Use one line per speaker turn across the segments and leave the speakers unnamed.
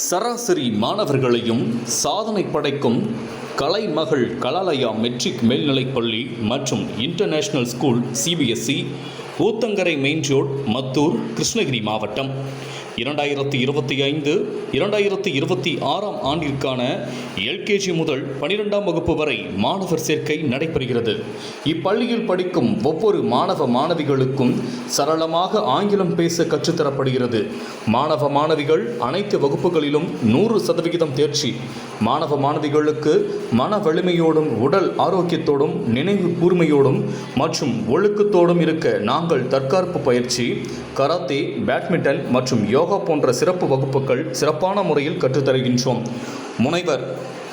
சராசரி மாணவர்களையும் சாதனை படைக்கும் கலைமகள் கலாலயா மெட்ரிக் மேல்நிலைப்பள்ளி மற்றும் international school CBSE Uthangarai main road Mathur Krishnagiri மாவட்டம். இரண்டாயிரத்தி இருபத்தி ஐந்து இரண்டாயிரத்தி இருபத்தி ஆறாம் ஆண்டிற்கான எல்கேஜி முதல் பனிரெண்டாம் வகுப்பு வரை மாணவர் சேர்க்கை நடைபெறுகிறது. இப்பள்ளியில் படிக்கும் ஒவ்வொரு மாணவ மாணவிகளுக்கும் சரளமாக ஆங்கிலம் பேச கற்றுத்தரப்படுகிறது. மாணவ மாணவிகள் அனைத்து வகுப்புகளிலும் நூறு சதவிகிதம் தேர்ச்சி மாணவ மாணவிகளுக்கு மன வலிமையோடும் உடல் ஆரோக்கியத்தோடும் நினைவு கூர்மையோடும் மற்றும் ஒழுக்கத்தோடும் இருக்க நாங்கள் தற்காப்பு பயிற்சி கராத்தே பேட்மிண்டன் மற்றும் யோகா போன்ற சிறப்பு வகுப்புகள் சிறப்பான முறையில் கற்றுத்தருகின்றோம் முனைவர்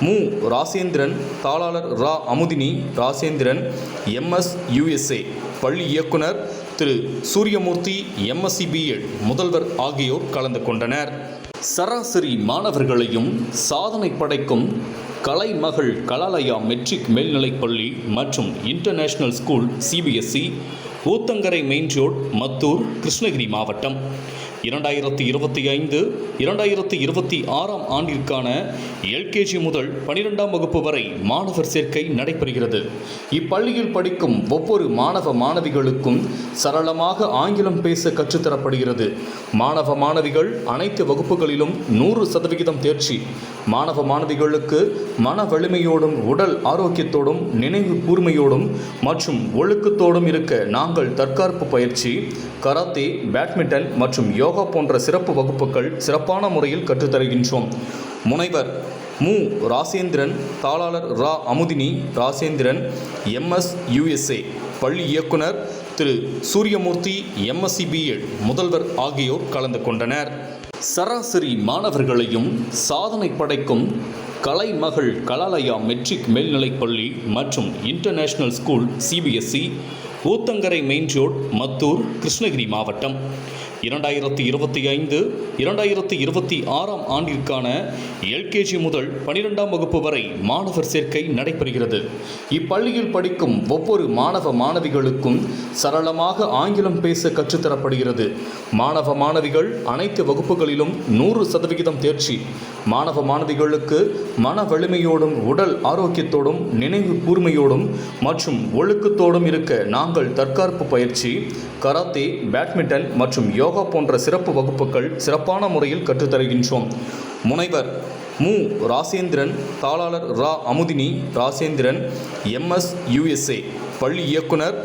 மு. ராசேந்திரன் தாளாளர் ரா. அமுதினி ராசேந்திரன் எம்எஸ் யுஎஸ்ஏ பள்ளி இயக்குனர் திரு. சூரியமூர்த்தி எம்எஸ்சி பிஎட் முதல்வர் ஆகியோர் கலந்து கொண்டனர். சராசரி மாணவர்களையும் சாதனை படைக்கும் கலைமகள் கலாலயா மெட்ரிக் மேல்நிலைப்பள்ளி மற்றும் international school CBSE Uthangarai main road Mathur Krishnagiri மாவட்டம். இரண்டாயிரத்தி இருபத்தி ஐந்து இரண்டாயிரத்தி இருபத்தி ஆறாம் ஆண்டிற்கான எல்கேஜி முதல் பனிரெண்டாம் வகுப்பு வரை மாணவர் சேர்க்கை நடைபெறுகிறது. இப்பள்ளியில் படிக்கும் ஒவ்வொரு மாணவ மாணவிகளுக்கும் சரளமாக ஆங்கிலம் பேச கற்றுத்தரப்படுகிறது. மாணவ மாணவிகள் அனைத்து வகுப்புகளிலும் நூறு சதவிகிதம் தேர்ச்சி. மாணவ மாணவிகளுக்கு மன வலிமையோடும் உடல் ஆரோக்கியத்தோடும் நினைவு கூர்மையோடும் மற்றும் ஒழுக்கத்தோடும் இருக்க நாங்கள் தற்காப்பு பயிற்சி கராத்தே பேட்மிண்டன் மற்றும் யோகா போன்ற சிறப்பு வகுப்புகள் சிறப்பான முறையில் கற்றுத்தருகின்றோம். முனைவர் மு. ராசேந்திரன் தாளாளர் ரா. அமுதினி ராசேந்திரன் எம்எஸ் யுஎஸ்ஏ பள்ளி இயக்குனர் திரு. சூரியமூர்த்தி எம்எஸ்சி பிஎட் முதல்வர் ஆகியோர் கலந்து கொண்டனர். சராசரி மாணவர்களையும் சாதனை படைக்கும் கலைமகள் கலாலயா மெட்ரிக் மேல்நிலைப்பள்ளி மற்றும் international school CBSE Uthangarai main road Mathur Krishnagiri மாவட்டம். இரண்டாயிரத்தி இருபத்தி ஐந்து இரண்டாயிரத்தி இருபத்தி ஆறாம் ஆண்டிற்கான எல்கேஜி முதல் பனிரெண்டாம் வகுப்பு வரை மாணவர் சேர்க்கை நடைபெறுகிறது. இப்பள்ளியில் படிக்கும் ஒவ்வொரு மாணவ மாணவிகளுக்கும் சரளமாக ஆங்கிலம் பேச கற்றுத்தரப்படுகிறது. மாணவ மாணவிகள் அனைத்து வகுப்புகளிலும் நூறு சதவிகிதம் தேர்ச்சி. மாணவ மாணவிகளுக்கு மன வலிமையோடும் உடல் ஆரோக்கியத்தோடும் நினைவு கூர்மையோடும் மற்றும் ஒழுக்கத்தோடும் இருக்க நாம் நாங்கள் தற்காப்பு பயிற்சி கராத்தே பேட்மிண்டன் மற்றும் யோகா போன்ற சிறப்பு வகுப்புகள் சிறப்பான முறையில் கற்றுத்தருகின்றோம். முனைவர் மு. ராசேந்திரன் தாளாளர் ரா. அமுதினி ராசேந்திரன் எம்எஸ் யுஎஸ்ஏ பள்ளி இயக்குனர்